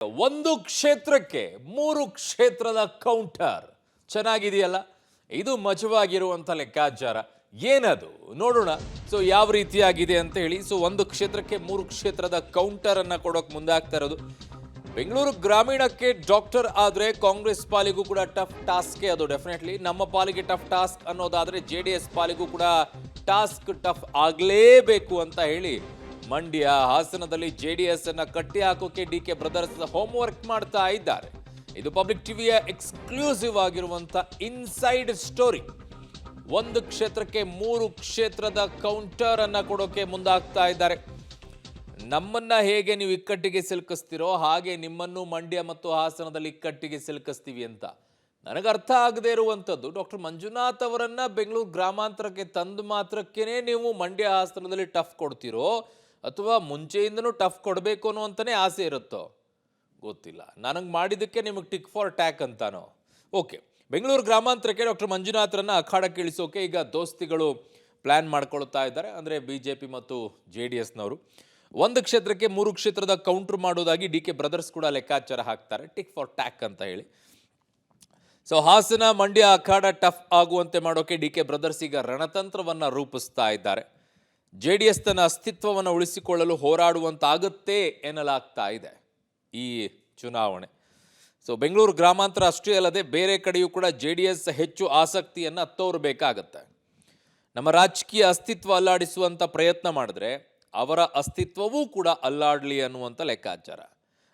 ಒಂದು ಕ್ಷೇತ್ರಕ್ಕೆ ಮೂರು ಕ್ಷೇತ್ರದ ಕೌಂಟರ್. ಚೆನ್ನಾಗಿದೆಯಲ್ಲ? ಇದು ಮಜವಾಗಿರುವಂಥ ಲೆಕ್ಕಾಚಾರ. ಏನದು? ನೋಡೋಣ. ಸೊ ಯಾವ ರೀತಿಯಾಗಿದೆ ಅಂತ ಹೇಳಿ. ಸೊ ಒಂದು ಕ್ಷೇತ್ರಕ್ಕೆ ಮೂರು ಕ್ಷೇತ್ರದ ಕೌಂಟರ್ ಅನ್ನ ಕೊಡೋಕೆ ಮುಂದಾಗ್ತಾ ಇರೋದು. ಬೆಂಗಳೂರು ಗ್ರಾಮೀಣಕ್ಕೆ ಡಾಕ್ಟರ್ ಆದ್ರೆ ಕಾಂಗ್ರೆಸ್ ಪಾಲಿಗೂ ಕೂಡ ಟಫ್ ಟಾಸ್ಕ್ ಅದು, ಡೆಫಿನೆಟ್ಲಿ. ನಮ್ಮ ಪಾಲಿಗೆ ಟಫ್ ಟಾಸ್ಕ್ ಅನ್ನೋದಾದ್ರೆ ಜೆ ಡಿ ಎಸ್ ಪಾಲಿಗೂ ಕೂಡ ಟಾಸ್ಕ್ ಟಫ್ ಆಗಲೇಬೇಕು ಅಂತ ಹೇಳಿ ಮಂಡ್ಯ ಹಾಸನದಲ್ಲಿ ಜೆ ಡಿ ಎಸ್ ಅನ್ನ ಕಟ್ಟಿ ಹಾಕೋಕೆ D K brothers home work ಮಾಡ್ತಾ ಇದ್ದಾರೆ. ಇದು ಪಬ್ಲಿಕ್ ಟಿವಿಯ ಎಕ್ಸ್ಕ್ಲೂಸಿವ್ ಆಗಿರುವಂತ ಇನ್ಸೈಡ್ ಸ್ಟೋರಿ ಒಂದು ಕ್ಷೇತ್ರಕ್ಕೆ ಮೂರು ಕ್ಷೇತ್ರದ ಕೌಂಟರ್ ಅನ್ನ ಕೊಡೋಕೆ ಮುಂದಾಗ್ತಾ ಇದ್ದಾರೆ. ನಮ್ಮನ್ನ ಹೇಗೆ ನೀವು ಇಕ್ಕಟ್ಟಿಗೆ ಸಿಲುಕಿಸ್ತೀರೋ ಹಾಗೆ ನಿಮ್ಮನ್ನು ಮಂಡ್ಯ ಮತ್ತು ಹಾಸನದಲ್ಲಿ ಇಕ್ಕಟ್ಟಿಗೆ ಸಿಲುಕಿಸ್ತೀವಿ ಅಂತ. ನನಗೆ ಅರ್ಥ ಆಗದೇ ಇರುವಂಥದ್ದು ಡಾಕ್ಟರ್ ಮಂಜುನಾಥ್ ಅವರನ್ನ ಬೆಂಗಳೂರು ಗ್ರಾಮಾಂತರಕ್ಕೆ ತಂದು ಮಾತ್ರಕ್ಕೇನೆ ನೀವು ಮಂಡ್ಯ ಹಾಸನದಲ್ಲಿ ಟಫ್ ಕೊಡ್ತೀರೋ ಅಥವಾ ಮುಂಚೆಯಿಂದನೂ ಟಫ್ ಕೊಡಬೇಕು ಅನ್ನುವಂಥನೇ ಆಸೆ ಇರುತ್ತೋ? ಗೊತ್ತಿಲ್ಲ. ನನಗೆ ಮಾಡಿದ್ದಕ್ಕೆ ನಿಮಗೆ ಟಿಕ್ ಫಾರ್ ಟ್ಯಾಕ್ ಅಂತಾನೋ? ಓಕೆ ಬೆಂಗಳೂರು ಗ್ರಾಮಾಂತರಕ್ಕೆ ಡಾಕ್ಟರ್ ಮಂಜುನಾಥರನ್ನ ಅಖಾಡಕ್ಕೆ ಇಳಿಸೋಕೆ ಈಗ ದೋಸ್ತಿಗಳು ಪ್ಲ್ಯಾನ್ ಮಾಡ್ಕೊಳ್ತಾ ಇದ್ದಾರೆ. ಅಂದರೆ ಬಿ ಜೆ ಪಿ ಮತ್ತು ಜೆ ಡಿ ಎಸ್ನವರು ಒಂದು ಕ್ಷೇತ್ರಕ್ಕೆ ಮೂರು ಕ್ಷೇತ್ರದ ಕೌಂಟ್ರ್ ಮಾಡೋದಾಗಿ ಡಿ ಕೆ ಬ್ರದರ್ಸ್ ಕೂಡ ಲೆಕ್ಕಾಚಾರ ಹಾಕ್ತಾರೆ. ಟಿಕ್ ಫಾರ್ ಟ್ಯಾಕ್ ಅಂತ ಹೇಳಿ. ಸೊ ಹಾಸನ, ಮಂಡ್ಯ, ಅಖಾಡ ಟಫ್ ಆಗುವಂತೆ ಮಾಡೋಕೆ ಡಿ ಕೆ ಬ್ರದರ್ಸ್ ಈಗ ರಣತಂತ್ರವನ್ನು ರೂಪಿಸ್ತಾ ಇದ್ದಾರೆ. ಜೆ ಡಿ ಎಸ್ ತನ್ನ ಅಸ್ತಿತ್ವವನ್ನು ಉಳಿಸಿಕೊಳ್ಳಲು ಹೋರಾಡುವಂತಾಗುತ್ತೆ ಎನ್ನಲಾಗ್ತಾ ಇದೆ ಈ ಚುನಾವಣೆ. ಸೊ ಬೆಂಗಳೂರು ಗ್ರಾಮಾಂತರ ಅಷ್ಟೇ ಅಲ್ಲದೆ ಬೇರೆ ಕಡೆಯೂ ಕೂಡ ಜೆ ಡಿ ಎಸ್ ಹೆಚ್ಚು ಆಸಕ್ತಿಯನ್ನು ತೋರಬೇಕಾಗತ್ತೆ. ನಮ್ಮ ರಾಜಕೀಯ ಅಸ್ತಿತ್ವ ಅಲ್ಲಾಡಿಸುವಂಥ ಪ್ರಯತ್ನ ಮಾಡಿದ್ರೆ ಅವರ ಅಸ್ತಿತ್ವವೂ ಕೂಡ ಅಲ್ಲಾಡಲಿ ಅನ್ನುವಂಥ ಲೆಕ್ಕಾಚಾರ.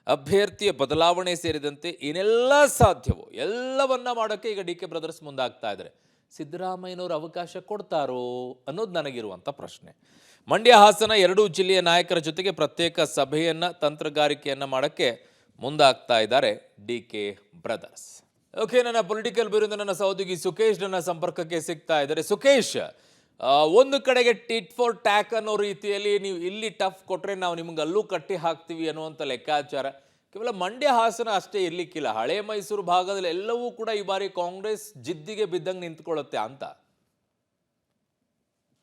ಅಭ್ಯರ್ಥಿಯ ಬದಲಾವಣೆ ಸೇರಿದಂತೆ ಏನೆಲ್ಲ ಸಾಧ್ಯವೋ? ಎಲ್ಲವನ್ನ ಮಾಡೋಕ್ಕೆ ಈಗ ಡಿ ಕೆ ಬ್ರದರ್ಸ್ ಮುಂದಾಗ್ತಾ ಇದ್ದಾರೆ. ಸಿದ್ದರಾಮಯ್ಯನವರು ಅವಕಾಶ ಕೊಡ್ತಾರೋ ಅನ್ನೋದು ನನಗಿರುವಂಥ ಪ್ರಶ್ನೆ. ಮಂಡ್ಯ ಹಾಸನ ಎರಡೂ ಜಿಲ್ಲೆಯ ನಾಯಕರ ಜೊತೆಗೆ ಪ್ರತ್ಯೇಕ ಸಭೆಯನ್ನು, ತಂತ್ರಗಾರಿಕೆಯನ್ನು ಮಾಡೋಕ್ಕೆ ಮುಂದಾಗ್ತಾ ಇದ್ದಾರೆ ಡಿ ಕೆ ಬ್ರದರ್ಸ್. ಓಕೆ, ನನ್ನ ಪೊಲಿಟಿಕಲ್ ಬ್ಯೂರಿಂದ ನನ್ನ ಸಹೋದ್ಯೋಗಿ ಸುಖೇಶ್ ನನ್ನ ಸಂಪರ್ಕಕ್ಕೆ ಸಿಗ್ತಾ ಇದ್ದಾರೆ. ಸುಖೇಶ್ ಒಂದು ಕಡೆಗೆ ಟಿಟ್ ಫಾರ್ ಟ್ಯಾಕ್ ಅನ್ನೋ ರೀತಿಯಲ್ಲಿ ನೀವು ಇಲ್ಲಿ ಟಫ್ ಕೊಟ್ಟರೆ ನಾವು ನಿಮ್ಗೆ ಅಲ್ಲೂ ಕಟ್ಟಿ ಹಾಕ್ತೀವಿ ಅನ್ನುವಂಥ ಲೆಕ್ಕಾಚಾರ. ಕೇವಲ ಮಂಡ್ಯ ಹಾಸನ ಅಷ್ಟೇ ಇರಲಿಕ್ಕಿಲ್ಲ. ಹಳೆ ಮೈಸೂರು ಭಾಗದಲ್ಲಿ ಎಲ್ಲವೂ ಕೂಡ ಈ ಬಾರಿ ಕಾಂಗ್ರೆಸ್ ಜಿದ್ದಿಗೆ ಬಿದ್ದಂಗೆ ನಿಂತ್ಕೊಳ್ಳುತ್ತೆ ಅಂತ.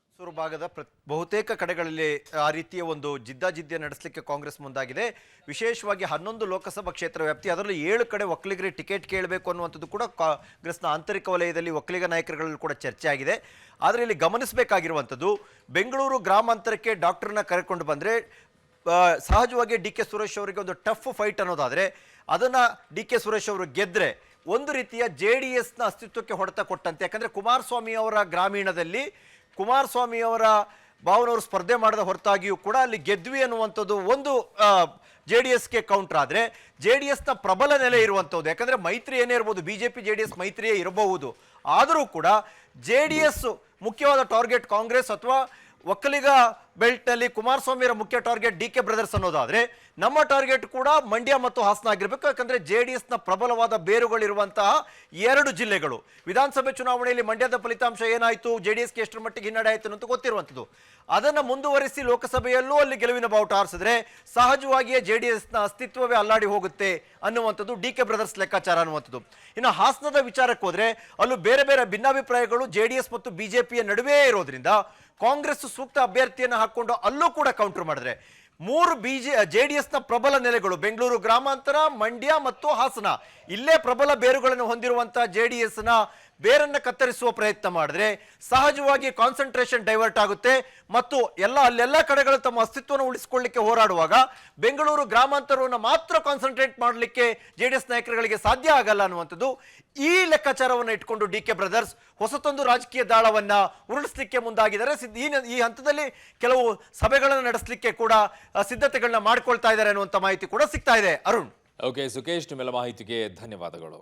ಮೈಸೂರು ಭಾಗದ ಪ್ರ ಬಹುತೇಕ ಕಡೆಗಳಲ್ಲಿ ಆ ರೀತಿಯ ಒಂದು ಜಿದ್ದಾಜಿದ್ದೆ ನಡೆಸಲಿಕ್ಕೆ ಕಾಂಗ್ರೆಸ್ ಮುಂದಾಗಿದೆ. ವಿಶೇಷವಾಗಿ ಹನ್ನೊಂದು ಲೋಕಸಭಾ ಕ್ಷೇತ್ರ ವ್ಯಾಪ್ತಿ, ಅದರಲ್ಲಿ ಏಳು ಕಡೆ ಒಕ್ಕಲಿಗರಿಗೆ ಟಿಕೆಟ್ ಕೇಳಬೇಕು ಅನ್ನುವಂಥದ್ದು ಕೂಡ ಕಾಂಗ್ರೆಸ್ನ ಆಂತರಿಕ ವಲಯದಲ್ಲಿ ಒಕ್ಕಲಿಗ ನಾಯಕರುಗಳಲ್ಲಿ ಕೂಡ ಚರ್ಚೆ ಆಗಿದೆ. ಆದರೆ ಇಲ್ಲಿ ಗಮನಿಸಬೇಕಾಗಿರುವಂಥದ್ದು, ಬೆಂಗಳೂರು ಗ್ರಾಮಾಂತರಕ್ಕೆ ಡಾಕ್ಟರ್ನ ಕರೆಕೊಂಡು ಬಂದರೆ ಸಹಜವಾಗಿ ಡಿ ಕೆ ಸುರೇಶ್ ಅವರಿಗೆ ಒಂದು ಟಫ್ ಫೈಟ್ ಅನ್ನೋದಾದರೆ ಅದನ್ನು ಡಿ ಕೆ ಸುರೇಶ್ ಅವರು ಗೆದ್ದರೆ ಒಂದು ರೀತಿಯ ಜೆ ಡಿ ಎಸ್ನ ಅಸ್ತಿತ್ವಕ್ಕೆ ಹೊಡೆತ ಕೊಟ್ಟಂತೆ. ಯಾಕಂದರೆ ಕುಮಾರಸ್ವಾಮಿ ಅವರ ಗ್ರಾಮೀಣದಲ್ಲಿ ಕುಮಾರಸ್ವಾಮಿ ಅವರ ಭಾವನವರು ಸ್ಪರ್ಧೆ ಮಾಡದ ಹೊರತಾಗಿಯೂ ಕೂಡ ಅಲ್ಲಿ ಗೆದ್ವಿ ಅನ್ನುವಂಥದ್ದು ಒಂದು ಜೆ ಡಿ ಎಸ್ಗೆ ಕೌಂಟರ್ ಆದರೆ ಜೆ ಡಿ ಎಸ್ನ ಪ್ರಬಲ ನೆಲೆ ಇರುವಂಥದ್ದು. ಯಾಕಂದರೆ ಮೈತ್ರಿ ಏನೇ ಇರ್ಬೋದು, B J P J D S ಮೈತ್ರಿಯೇ ಇರಬಹುದು. ಆದರೂ ಕೂಡ ಜೆ ಡಿ ಎಸ್ ಮುಖ್ಯವಾದ ಟಾರ್ಗೆಟ್ ಕಾಂಗ್ರೆಸ್ ಅಥವಾ ಒಕ್ಕಲಿಗ ಬೆಲ್ಟ್ನಲ್ಲಿ ಕುಮಾರಸ್ವಾಮಿಯವರ ಮುಖ್ಯ ಟಾರ್ಗೆಟ್ ಡಿ ಕೆ ಬ್ರದರ್ಸ್ ಅನ್ನೋದಾದರೆ ನಮ್ಮ ಟಾರ್ಗೆಟ್ ಕೂಡ ಮಂಡ್ಯ ಮತ್ತು ಹಾಸನ ಆಗಿರಬೇಕು, ಯಾಕಂದರೆ ಜೆ ಡಿ ಎಸ್ನ ಪ್ರಬಲವಾದ ಬೇರುಗಳಿರುವಂತಹ ಎರಡು ಜಿಲ್ಲೆಗಳು. ವಿಧಾನಸಭೆ ಚುನಾವಣೆಯಲ್ಲಿ ಮಂಡ್ಯದ ಫಲಿತಾಂಶ ಏನಾಯಿತು ಜೆ ಡಿ ಎಸ್ಗೆ ಎಷ್ಟರ ಮಟ್ಟಿಗೆ ಹಿನ್ನಡೆ ಆಯಿತು ಅಂತ ಗೊತ್ತಿರುವಂಥದ್ದು. ಅದನ್ನು ಮುಂದುವರಿಸಿ ಲೋಕಸಭೆಯಲ್ಲೂ ಅಲ್ಲಿ ಗೆಲುವಿನ ಬಾವುಟ ಆರಿಸಿದ್ರೆ ಸಹಜವಾಗಿಯೇ ಜೆ ಡಿ ಅಸ್ತಿತ್ವವೇ ಅಲ್ಲಾಡಿ ಹೋಗುತ್ತೆ ಅನ್ನುವಂಥದ್ದು ಡಿ ಕೆ ಬ್ರದರ್ಸ್ ಲೆಕ್ಕಾಚಾರ ಅನ್ನುವಂಥದ್ದು. ಇನ್ನು ಹಾಸನದ ವಿಚಾರಕ್ಕೆ ಹೋದ್ರೆ ಅಲ್ಲೂ ಬೇರೆ ಬೇರೆ ಭಿನ್ನಾಭಿಪ್ರಾಯಗಳು ಜೆ ಡಿ ಎಸ್ ಮತ್ತು ಬಿಜೆಪಿಯ ನಡುವೆ ಇರೋದ್ರಿಂದ ಕಾಂಗ್ರೆಸ್ ಸೂಕ್ತ ಅಭ್ಯರ್ಥಿಯನ್ನು ಹಾಕೊಂಡು ಅಲ್ಲೂ ಕೂಡ ಕೌಂಟರ್ ಮಾಡಿದ್ರೆ. ಮೂರು ಬಿಜೆ ಜೆ ಡಿ ಎಸ್ನ ಪ್ರಬಲ ನೆಲೆಗಳು ಬೆಂಗಳೂರು ಗ್ರಾಮಾಂತರ, ಮಂಡ್ಯ ಮತ್ತು ಹಾಸನ. ಇಲ್ಲೇ ಪ್ರಬಲ ಬೇರುಗಳನ್ನು ಹೊಂದಿರುವಂತಹ ಜೆ ಡಿ ಎಸ್ನ ಬೇರನ್ನ ಕತ್ತರಿಸುವ ಪ್ರಯತ್ನ ಮಾಡಿದ್ರೆ ಸಹಜವಾಗಿ ಕಾನ್ಸಂಟ್ರೇಷನ್ ಡೈವರ್ಟ್ ಆಗುತ್ತೆ. ಮತ್ತು ಎಲ್ಲ, ಅಲ್ಲೆಲ್ಲ ಕಡೆಗಳು ತಮ್ಮ ಅಸ್ತಿತ್ವವನ್ನು ಉಳಿಸಿಕೊಳ್ಳಲಿಕ್ಕೆ ಹೋರಾಡುವಾಗ ಬೆಂಗಳೂರು ಗ್ರಾಮಾಂತರವನ್ನು ಮಾತ್ರ ಕಾನ್ಸಂಟ್ರೇಟ್ ಮಾಡಲಿಕ್ಕೆ ಜೆ ಡಿ ನಾಯಕರುಗಳಿಗೆ ಸಾಧ್ಯ ಆಗಲ್ಲ ಅನ್ನುವಂಥದ್ದು ಈ ಲೆಕ್ಕಾಚಾರವನ್ನು ಇಟ್ಕೊಂಡು ಡಿ ಕೆ ಬ್ರದರ್ಸ್ ಹೊಸತೊಂದು ರಾಜಕೀಯ ದಾಳವನ್ನ ಉರುಳಿಸಲಿಕ್ಕೆ ಮುಂದಾಗಿದ್ದಾರೆ. ಈ ಈ ಹಂತದಲ್ಲಿ ಕೆಲವು ಸಭೆಗಳನ್ನು ನಡೆಸಲಿಕ್ಕೆ ಕೂಡ ಸಿದ್ಧತೆಗಳನ್ನ ಮಾಡ್ಕೊಳ್ತಾ ಇದ್ದಾರೆ ಅನ್ನುವಂಥ ಮಾಹಿತಿ ಕೂಡ ಸಿಗ್ತಾ ಇದೆ. ಅರುಣ್. ಓಕೆ ಸುಕೇಶ್, ನಿಮ್ಮೆಲ್ಲ ಮಾಹಿತಿಗೆ ಧನ್ಯವಾದಗಳು.